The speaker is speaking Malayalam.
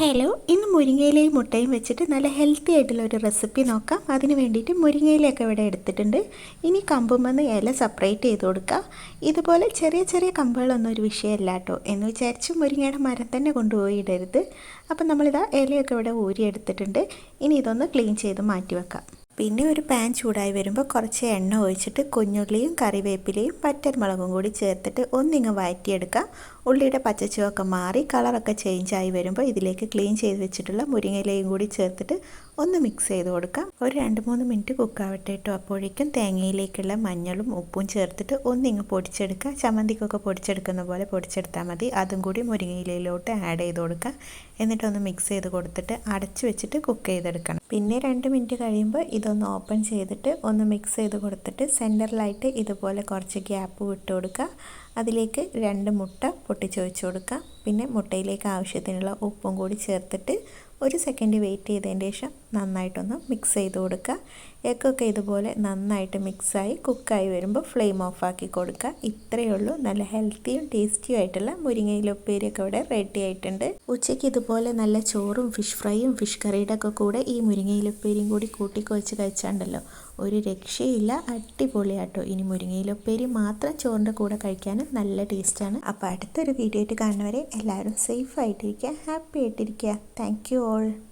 ഹലോ ഇന്ന് മുരിങ്ങയിലയും മുട്ടയും വെച്ചിട്ട് നല്ല ഹെൽത്തി ആയിട്ടുള്ള ഒരു റെസിപ്പി നോക്കാം. അതിന് വേണ്ടിയിട്ട് മുരിങ്ങയിലൊക്കെ ഇവിടെ എടുത്തിട്ടുണ്ട്. ഇനി കമ്പുമെന്ന് ഇല സെപ്പറേറ്റ് ചെയ്ത് കൊടുക്കുക ഇതുപോലെ ചെറിയ ചെറിയ കമ്പുകളൊന്നും ഒരു വിഷയമല്ല കേട്ടോ എന്ന് വിചാരിച്ച് മുരിങ്ങയുടെ മരം തന്നെ കൊണ്ടുപോയി ഇടരുത്. അപ്പം നമ്മളിതാ ഇലയൊക്കെ ഇവിടെ ഊരി എടുത്തിട്ടുണ്ട് ഇനി ഇതൊന്ന് ക്ലീൻ ചെയ്ത് മാറ്റി വെക്കാം. പിന്നെ ഒരു പാൻ ചൂടായി വരുമ്പോൾ കുറച്ച് എണ്ണ ഒഴിച്ചിട്ട് കുഞ്ഞുള്ളിയും കറിവേപ്പിലയും പച്ചമുളകും കൂടി ചേർത്തിട്ട് ഒന്നിങ്ങ് വഴറ്റിയെടുക്കുക ഉള്ളിയുടെ പച്ചച്ചുവൊക്കെ മാറി കളറൊക്കെ ചേഞ്ചായി വരുമ്പോൾ ഇതിലേക്ക് ക്ലീൻ ചെയ്ത് വെച്ചിട്ടുള്ള മുരിങ്ങയിലയും കൂടി ചേർത്തിട്ട് ഒന്ന് മിക്സ് ചെയ്ത് കൊടുക്കാം ഒരു രണ്ട് മൂന്ന് മിനിറ്റ് കുക്കാവട്ടെ കേട്ടോ അപ്പോഴേക്കും തേങ്ങയിലേക്കുള്ള മഞ്ഞളും ഉപ്പും ചേർത്തിട്ട് ഒന്നിങ്ങ് പൊടിച്ചെടുക്കുക. ചമ്മന്തിക്കൊക്കെ പൊടിച്ചെടുക്കുന്ന പോലെ പൊടിച്ചെടുത്താൽ മതി. അതും കൂടി മുരിങ്ങയിലയിലോട്ട് ആഡ് ചെയ്ത് കൊടുക്കുക. എന്നിട്ടൊന്ന് മിക്സ് ചെയ്ത് കൊടുത്തിട്ട് അടച്ചു വെച്ചിട്ട് കുക്ക് ചെയ്തെടുക്കണം. പിന്നെ രണ്ട് മിനിറ്റ് കഴിയുമ്പോൾ ഇതൊന്ന് ഓപ്പൺ ചെയ്തിട്ട് ഒന്ന് മിക്സ് ചെയ്ത് കൊടുത്തിട്ട് സെന്ററിലായിട്ട് ഇതുപോലെ കുറച്ച് ഗ്യാപ്പ് വിട്ട് കൊടുക്കുക. അതിലേക്ക് രണ്ട് മുട്ട പൊട്ടിച്ചൊഴിച്ച് കൊടുക്കുക. പിന്നെ മുട്ടയിലേക്ക് ആവശ്യത്തിനുള്ള ഉപ്പും കൂടി ചേർത്തിട്ട് ഒരു സെക്കൻഡ് വെയിറ്റ് ചെയ്തതിന് ശേഷം നന്നായിട്ടൊന്ന് മിക്സ് ചെയ്ത് കൊടുക്കുക. എഗ്ഗൊക്കെ ഇതുപോലെ നന്നായിട്ട് മിക്സായി കുക്കായി വരുമ്പോൾ ഫ്ലെയിം ഓഫ് ആക്കി കൊടുക്കുക. ഇത്രയേ ഉള്ളൂ. നല്ല ഹെൽത്തിയും ടേസ്റ്റിയും ആയിട്ടുള്ള മുരിങ്ങയില ഉപ്പേരിയൊക്കെ ഇവിടെ റെഡി ആയിട്ടുണ്ട്. ഉച്ചയ്ക്ക് ഇതുപോലെ നല്ല ചോറും ഫിഷ് ഫ്രൈയും ഫിഷ് കറിയുടെ ഒക്കെ കൂടെ ഈ മുരിങ്ങയില ഉപ്പേരിയും കൂടി കൂട്ടിക്കൊഴിച്ച് കഴിച്ചാണ്ടല്ലോ. ഒരു രക്ഷയില്ല. അടിപൊളിയാട്ടോ. ഇനി മുരിങ്ങയില ഉപ്പേരി മാത്രം ചോറിന്റെ കൂടെ കഴിക്കാനും നല്ല ടേസ്റ്റാണ് അപ്പോൾ അടുത്തൊരു വീഡിയോ ആയിട്ട് കാണുന്നവരെ എല്ലാവരും സേഫ് ആയിട്ടിരിക്കുക. ഹാപ്പി ആയിട്ടിരിക്കുക. Thank you soul